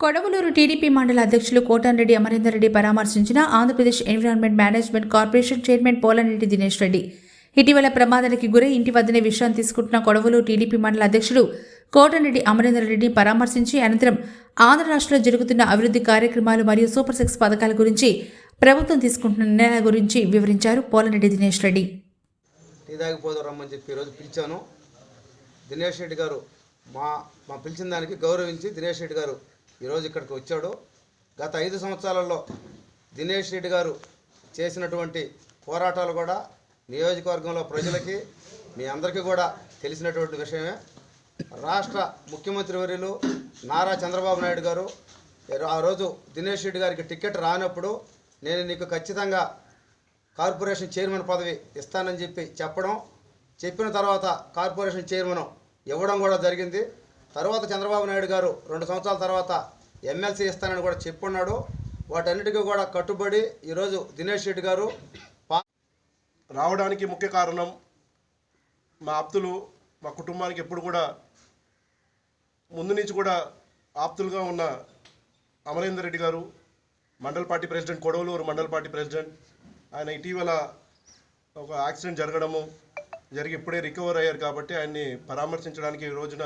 Kodavalur TDP మండల అధ్యక్షులు Kotamreddy Amarender Reddy పరామర్శించిన Andhra Pradesh environment management corporation chairman Polanareddy Dinesh Reddy. ఇటీవల ప్రమాదానికి గురై ఇంటి వద్దనే విశ్రాంతి తీసుకుంటున్న కొడవలూరు టీడీపీ మండల అధ్యక్షుడు కోటనరెడ్డి అమరేందర్ రెడ్డి పరామర్శించి అనంతరం ఆంధ్ర రాష్ట్రంలో జరుగుతున్న అభివృద్ధి కార్యక్రమాలు మరియు సూపర్ సిక్స్ పథకాల గురించి ప్రభుత్వం తీసుకుంటున్న నిర్ణయాల గురించి వివరించారు పోలనరెడ్డి దినేష్ రెడ్డి. రమ్మని చెప్పి ఈరోజు పిలిచాను. దినేష్ రెడ్డి గారు మా మా పిలిచిన దానికి గౌరవించి దినేష్ రెడ్డి గారు ఈరోజు ఇక్కడికి వచ్చాడు. గత ఐదు సంవత్సరాలలో దినేష్ రెడ్డి గారు చేసినటువంటి పోరాటాలు కూడా నియోజకవర్గంలో ప్రజలకి మీ అందరికీ కూడా తెలిసినటువంటి విషయమే. రాష్ట్ర ముఖ్యమంత్రి వర్యులు నారా చంద్రబాబు నాయుడు గారు ఆ రోజు దినేష్ రెడ్డి గారికి టికెట్ రానప్పుడు నేను నీకు ఖచ్చితంగా కార్పొరేషన్ చైర్మన్ పదవి ఇస్తానని చెప్పి చెప్పడం చెప్పిన తర్వాత కార్పొరేషన్ చైర్మన్ ఇవ్వడం కూడా జరిగింది. తర్వాత చంద్రబాబు నాయుడు గారు రెండు సంవత్సరాల తర్వాత ఎమ్మెల్సీ ఇస్తానని కూడా చెప్పున్నాడు వాటన్నిటికీ కూడా కట్టుబడి ఈరోజు దినేష్ రెడ్డి గారు పా రావడానికి ముఖ్య కారణం మా ఆప్తులు మా కుటుంబానికి ఎప్పుడు కూడా ముందు నుంచి కూడా ఆప్తులుగా ఉన్న అమరేందర్ రెడ్డి గారు మండల పార్టీ ప్రెసిడెంట్ కొడవలూరు మండల పార్టీ ప్రెసిడెంట్ ఆయన ఇటీవల ఒక యాక్సిడెంట్ జరగడము జరిగి ఇప్పుడే రికవర్ అయ్యారు కాబట్టి ఆయన్ని పరామర్శించడానికి ఈ రోజున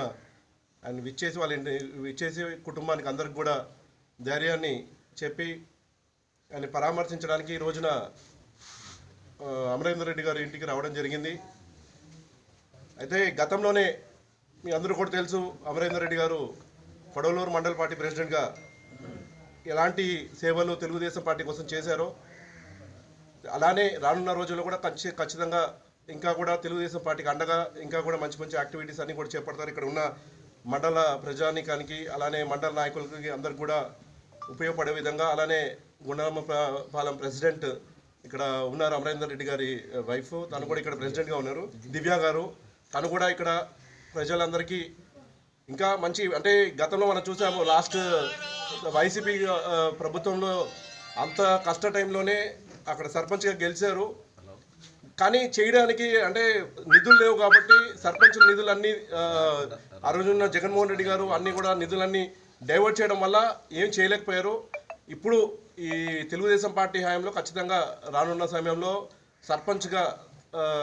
అండ్ విచ్చేసి వాళ్ళ ఇంటి విచ్చేసి కుటుంబానికి అందరికి కూడా ధైర్యాన్ని చెప్పి ఆయన పరామర్శించడానికి ఈ రోజున అమరేందర్ రెడ్డి గారి ఇంటికి రావడం జరిగింది. అయితే గతంలోనే మీ అందరూ కూడా తెలుసు అమరేందర్ రెడ్డి గారు కొడవలూరు మండల పార్టీ ప్రెసిడెంట్గా ఎలాంటి సేవలు తెలుగుదేశం పార్టీ కోసం చేశారో అలానే రానున్న రోజుల్లో కూడా ఖచ్చి ఖచ్చితంగా ఇంకా కూడా తెలుగుదేశం పార్టీకి అండగా ఇంకా కూడా మంచి మంచి యాక్టివిటీస్ అన్నీ కూడా చేపడతారు. ఇక్కడ ఉన్న మండల ప్రజానికానికి అలానే మండల నాయకులకి అందరికి కూడా ఉపయోగపడే విధంగా అలానే గుండమ్మ పాలెం ప్రెసిడెంట్ ఇక్కడ ఉన్నారు అమరేందర్ రెడ్డి గారి వైఫ్. తను కూడా ఇక్కడ ప్రెసిడెంట్గా ఉన్నారు. దివ్య గారు తను కూడా ఇక్కడ ప్రజలందరికీ ఇంకా మంచి అంటే గతంలో మనం చూసాము లాస్ట్ వైసీపీ ప్రభుత్వంలో అంత కష్ట టైంలోనే అక్కడ సర్పంచ్గా గెలిచారు. కానీ చేయడానికి అంటే నిధులు లేవు కాబట్టి సర్పంచ్ నిధులన్నీ అన్నీ ఆ రోజున్న జగన్మోహన్ రెడ్డి గారు అన్నీ కూడా నిధులన్నీ డైవర్ట్ చేయడం వల్ల ఏం చేయలేకపోయారు. ఇప్పుడు ఈ తెలుగుదేశం పార్టీ హయాంలో ఖచ్చితంగా రానున్న సమయంలో సర్పంచ్గా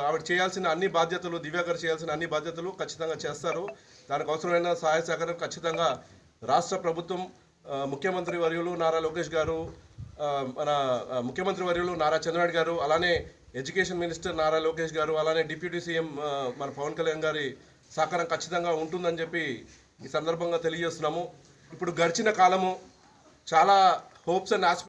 ఆవిడ చేయాల్సిన అన్ని బాధ్యతలు దివ్య గారు చేయాల్సిన అన్ని బాధ్యతలు ఖచ్చితంగా చేస్తారు. దానికి అవసరమైన సహాయ సహకారం ఖచ్చితంగా రాష్ట్ర ప్రభుత్వం ముఖ్యమంత్రి వర్యులు నారా లోకేష్ గారు మన ముఖ్యమంత్రి వర్యులు నారా చంద్రబాబు గారు అలానే ఎడ్యుకేషన్ మినిస్టర్ నారా లోకేష్ గారు అలానే డిప్యూటీ సీఎం మన పవన్ కళ్యాణ్ గారి సహకారం ఖచ్చితంగా ఉంటుందని చెప్పి ఈ సందర్భంగా తెలియజేస్తున్నాము. ఇప్పుడు గడిచిన కాలము చాలా హోప్స్ అండ్ ఆస్పి